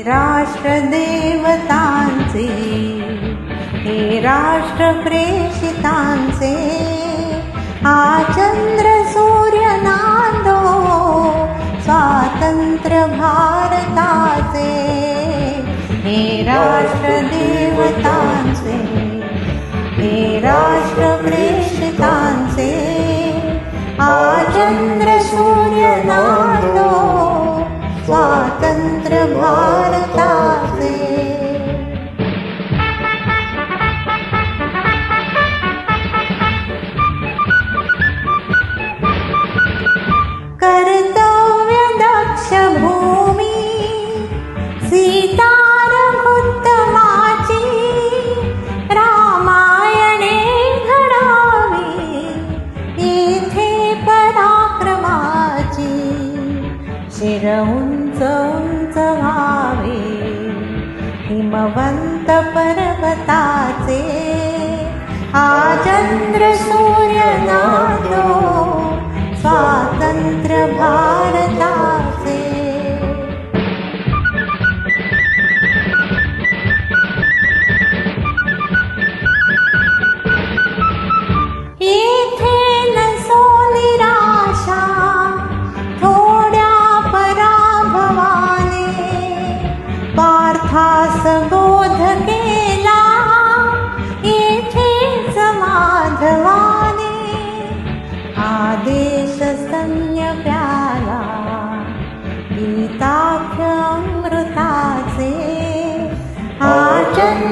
राष्ट्रदेवतांचे हे राष्ट्रप्रेषितांचे आचन्द्र सूर्यनादो स्वातन्त्र राष्ट्रदेवतांचे हे राष्ट्रप्रेषितांचे आचन्द्र सूर्यनादो स्वातन्त्र भारताचे हिमवंत पर्वताचे आचंद्र सूर्यनादो स्वातंत्र्य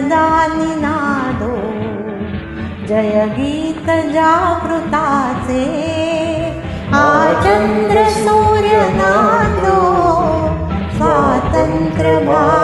सदा निनादो जयगीत जागृताचे। आचंद्र सूर्यनादो स्वातंत्र्य भारता